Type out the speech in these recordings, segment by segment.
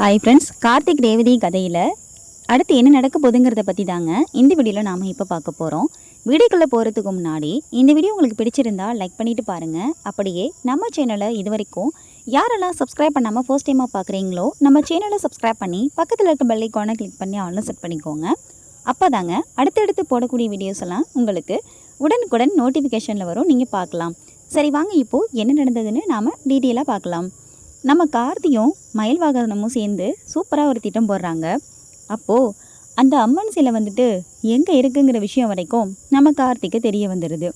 Hi friends Karthik Revathi கதையில் அடுத்து என்ன நடக்க போகுதுங்கிறத பற்றி தாங்க இந்த வீடியோவில் நாம் இப்போ பார்க்க போகிறோம் வீடியோக்குள்ளே போகிறதுக்கு முன்னாடி இந்த வீடியோ உங்களுக்கு பிடிச்சிருந்தா லைக் பண்ணிவிட்டு பாருங்கள் அப்படியே நம்ம சேனலை இது வரைக்கும் யாரெல்லாம் சப்ஸ்கிரைப் பண்ணாமல் ஃபர்ஸ்ட் டைமாக பார்க்குறீங்களோ நம்ம சேனலை சப்ஸ்கிரைப் பண்ணி பக்கத்தில் இருக்க பெல் ஐக்கானை கிளிக் பண்ணி ஆன்லைன் செட் பண்ணிக்கோங்க. அப்போ தாங்க அடுத்தடுத்து போடக்கூடிய வீடியோஸ் எல்லாம் உங்களுக்கு உடனுக்குடன் நோட்டிஃபிகேஷனில் வரும். நீங்கள் பார்க்கலாம். சரி வாங்க இப்போது என்ன நடந்ததுன்னு நாம் டீட்டெயிலாக பார்க்கலாம். நம்ம கார்த்தியும் மயில் வாகனமும் சேர்ந்து சூப்பராக ஒரு திட்டம் போடுறாங்க. அப்போது அந்த அம்மன் சிலை வந்துட்டு எங்கே இருக்குங்கிற விஷயம் வரைக்கும் நம்ம கார்த்திக்கு தெரிய வந்துடுது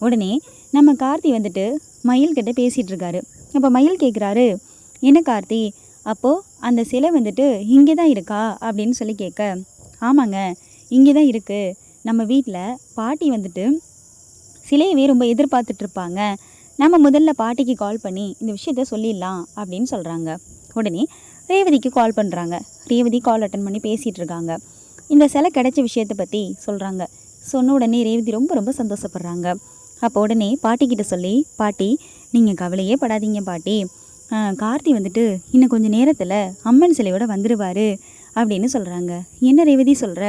உடனே நம்ம கார்த்தி வந்துட்டு மயில்கிட்ட பேசிகிட்டு இருக்காரு. அப்போ மயில் கேட்குறாரு என்ன கார்த்தி? அப்போது அந்த சிலை வந்துட்டு இங்கே தான் இருக்கா? அப்படின்னு சொல்லி கேட்க ஆமாங்க இங்கே தான் இருக்குது நம்ம வீட்டில் பாட்டி வந்துட்டு சிலையவே ரொம்ப எதிர்பார்த்துட்ருப்பாங்க நம்ம முதல்ல பாட்டிக்கு கால் பண்ணி இந்த விஷயத்த சொல்லிடலாம் அப்படின்னு சொல்கிறாங்க உடனே ரேவதிக்கு கால் பண்ணுறாங்க ரேவதி கால் அட்டன் பண்ணி பேசிகிட்டு இருக்காங்க. இந்த சிலை கிடைச்ச விஷயத்தை பற்றி சொல்கிறாங்க சொன்ன உடனே ரேவதி ரொம்ப ரொம்ப சந்தோஷப்படுறாங்க. அப்போ உடனே பாட்டிக்கிட்ட சொல்லி பாட்டி நீங்கள் கவலையே படாதீங்க பாட்டி. கார்த்தி வந்துட்டு இன்னும் கொஞ்சம் நேரத்தில் அம்மன் சிலையோட வந்துடுவார் அப்படின்னு சொல்கிறாங்க என்ன ரேவதி சொல்கிற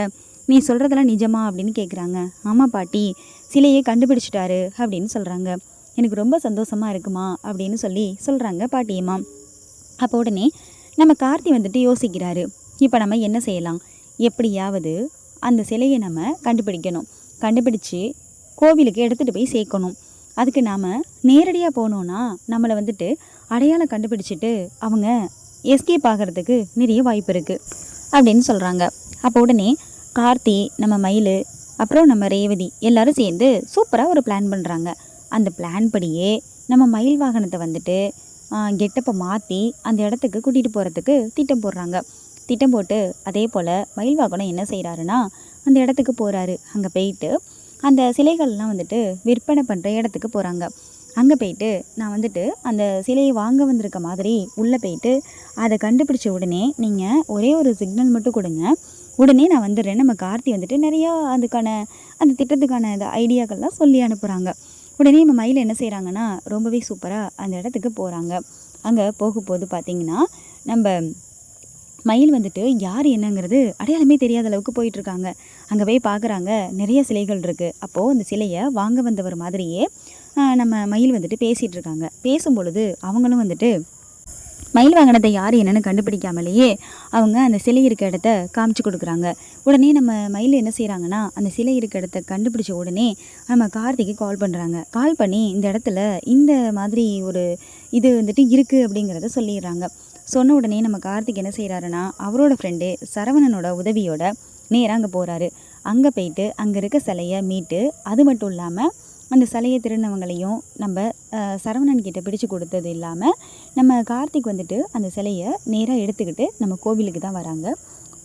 நீ சொல்கிறதெல்லாம் நிஜமா? அப்படின்னு கேட்குறாங்க ஆமாம் பாட்டி சிலையை கண்டுபிடிச்சிட்டாரு அப்படின்னு சொல்கிறாங்க எனக்கு ரொம்ப சந்தோஷமாக இருக்குமா? அப்படின்னு சொல்லி சொல்கிறாங்க பாட்டியம்மா அப்போ உடனே நம்ம கார்த்தி வந்துட்டு யோசிக்கிறாரு. இப்போ நம்ம என்ன செய்யலாம்? எப்படியாவது அந்த சிலையை நம்ம கண்டுபிடிக்கணும். கண்டுபிடிச்சு கோவிலுக்கு எடுத்துகிட்டு போய் சேர்க்கணும். அதுக்கு நாம் நேரடியாக போனோன்னா நம்மளை வந்துட்டு அடையாளம் கண்டுபிடிச்சிட்டு அவங்க எஸ்கேப் ஆகிறதுக்கு நிறைய வாய்ப்பு இருக்குது அப்படின்னு சொல்கிறாங்க அப்போ உடனே கார்த்தி நம்ம மயில் அப்புறம் நம்ம ரேவதி எல்லாரும் சேர்ந்து சூப்பராக ஒரு பிளான் பண்ணுறாங்க அந்த பிளான் படியே நம்ம மயில் வாகனத்தை வந்துட்டு கெட்டப்பை மாற்றி அந்த இடத்துக்கு கூட்டிகிட்டு போகிறதுக்கு திட்டம் போடுறாங்க. திட்டம் போட்டு அதே போல் மயில் வாகனம் என்ன செய்கிறாருன்னா அந்த இடத்துக்கு போகிறாரு அங்கே போயிட்டு அந்த சிலைகள்லாம் வந்துட்டு விற்பனை பண்ணுற இடத்துக்கு போகிறாங்க அங்கே போயிட்டு நான் வந்துட்டு அந்த சிலையை வாங்க வந்திருக்க மாதிரி உள்ளே போயிட்டு அதை கண்டுபிடிச்ச உடனே நீங்கள் ஒரே ஒரு சிக்னல் மட்டும் கொடுங்க. உடனே நான் வந்துடுறேன். நம்ம கார்த்தி வந்துட்டு நிறையா அதுக்கான அந்த திட்டத்துக்கான அந்த ஐடியாக்கள்லாம் சொல்லி அனுப்புகிறாங்க உடனே நம்ம மயில் என்ன செய்கிறாங்கன்னா ரொம்பவே சூப்பராக அந்த இடத்துக்கு போகிறாங்க அங்கே போகும்போது பார்த்தீங்கன்னா நம்ம மயில் வந்துட்டு யார் என்னங்கிறது அடையாளமே தெரியாத அளவுக்கு போயிட்டுருக்காங்க. அங்கே போய் பார்க்குறாங்க நிறைய சிலைகள் இருக்குது அப்போது அந்த சிலையை வாங்க வந்தவர் மாதிரியே நம்ம மயில் வந்துட்டு பேசிகிட்டு இருக்காங்க பேசும் பொழுது அவங்களும் வந்துட்டு மயில் வாங்கினதை யார் என்னென்னு கண்டுபிடிக்காமலேயே அவங்க அந்த சிலை இருக்க இடத்த காமிச்சு கொடுக்குறாங்க. உடனே நம்ம மயில் என்ன செய்கிறாங்கன்னா அந்த சிலை இருக்க இடத்த கண்டுபிடிச்ச உடனே நம்ம கார்த்திக்கு கால் பண்ணுறாங்க கால் பண்ணி இந்த இடத்துல இந்த மாதிரி ஒரு இது வந்துட்டு இருக்குது அப்படிங்கிறத சொல்லிடுறாங்க. சொன்ன உடனே நம்ம கார்த்திக் என்ன செய்கிறாருன்னா அவரோட ஃப்ரெண்டு சரவணனோட உதவியோட நேராக அங்கே போகிறாரு அங்கே போயிட்டு அங்கே இருக்க சிலையை மீட்டு அது மட்டும் இல்லாமல் அந்த சிலையை திருநவங்களையும் நம்ம சரவணன் கிட்ட பிடிச்சு கொடுத்தது இல்லாமல் நம்ம கார்த்திக் வந்துட்டு அந்த சிலையை நேராக எடுத்துக்கிட்டு நம்ம கோவிலுக்கு தான் வராங்க.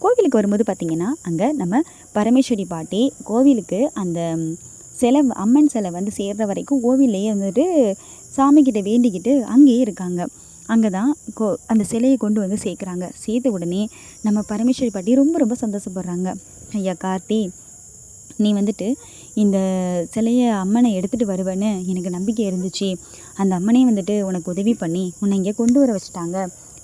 கோவிலுக்கு வரும்போது பார்த்திங்கன்னா அங்கே நம்ம பரமேஸ்வரி பாட்டி கோவிலுக்கு அந்த சிலை அம்மன் சிலை வந்து சேர்கிற வரைக்கும் கோவில்லையே வந்துட்டு சாமிக்கிட்ட வேண்டிக்கிட்டு அங்கேயே இருக்காங்க. அங்கே தான் கோ அந்த சிலையை கொண்டு வந்து சேர்க்குறாங்க. சேர்த்த உடனே நம்ம பரமேஸ்வரி பாட்டி ரொம்ப ரொம்ப சந்தோஷப்படுறாங்க. ஐயா கார்த்தி நீ வந்துட்டு இந்த சிலையை அம்மனை எடுத்துகிட்டு வருவேன்னு எனக்கு நம்பிக்கை இருந்துச்சு. அந்த அம்மனே வந்துட்டு உனக்கு உதவி பண்ணி உன்னை இங்கே கொண்டு வர வச்சுட்டாங்க.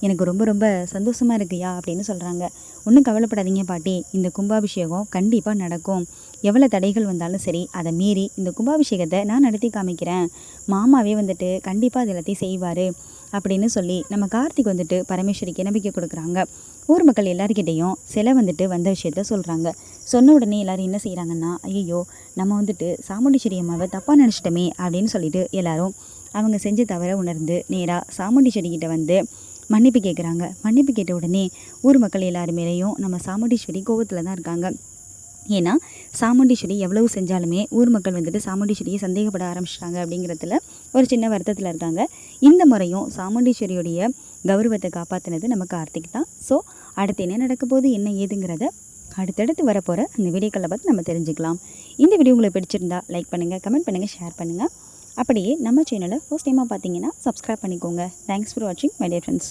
எனக்கு ரொம்ப ரொம்ப சந்தோஷமாக இருக்குயா அப்படின்னு சொல்கிறாங்க ஒன்றும் கவலைப்படாதீங்க பாட்டி. இந்த கும்பாபிஷேகம் கண்டிப்பாக நடக்கும். எவ்வளோ தடைகள் வந்தாலும் சரி அதை மீறி இந்த கும்பாபிஷேகத்தை நான் நடத்தி காமிக்கிறேன். மாமாவே வந்துட்டு கண்டிப்பாக அது எல்லாத்தையும் செய்வார் அப்படின்னு சொல்லி நம்ம கார்த்திக் வந்துட்டு பரமேஸ்வரிக்கு நம்பிக்கை கொடுக்குறாங்க. ஊர் மக்கள் எல்லாருக்கிட்டேயும் சிலை வந்துட்டு வந்த விஷயத்த சொல்கிறாங்க சொன்ன உடனே எல்லோரும் என்ன செய்கிறாங்கன்னா ஐயோ நம்ம வந்துட்டு சாமுண்டீஸ்வரி அம்மாவை தப்பாக நினச்சிட்டோமே அப்படின்னு சொல்லிட்டு எல்லாரும் அவங்க செஞ்ச தவற உணர்ந்து நேராக சாமுண்டிச்சேரிக்கிட்ட வந்து மன்னிப்பு கேட்குறாங்க மன்னிப்பு கேட்ட உடனே ஊர் மக்கள் எல்லாரு மேலேயும் நம்ம சாமுண்டீஸ்வரி கோவத்தில் தான் இருக்காங்க. ஏன்னா சாமுண்டீஸ்வரி எவ்வளவு செஞ்சாலுமே ஊர் மக்கள் வந்துட்டு சாமுண்டீஸ்வரியை சந்தேகப்பட ஆரம்பிச்சிட்டாங்க அப்படிங்கிறதுல ஒரு சின்ன வருத்தத்தில் இருக்காங்க. இந்த முறையும் சாமுண்டீஸ்வரியுடைய கௌரவத்தை காப்பாற்றினது நம்ம கார்த்திக் தான். ஸோ அடுத்து என்ன நடக்க போகுது என்ன ஏதுங்கிறத அடுத்தடுத்து வரப்போகிற அந்த வீடியோக்களை பார்த்து நம்ம தெரிஞ்சுக்கலாம். இந்த வீடியோ உங்களுக்கு பிடிச்சிருந்தா லைக் பண்ணுங்கள் கமெண்ட் பண்ணுங்கள் ஷேர் பண்ணுங்கள் அப்படியே நம்ம சேனலை ஃபர்ஸ்ட் டைமாக பார்த்தீங்கன்னா சப்ஸ்கிரைப் பண்ணிக்கோங்க. தேங்க்ஸ் ஃபார் வாட்சிங் மை டியர் ஃப்ரெண்ட்ஸ்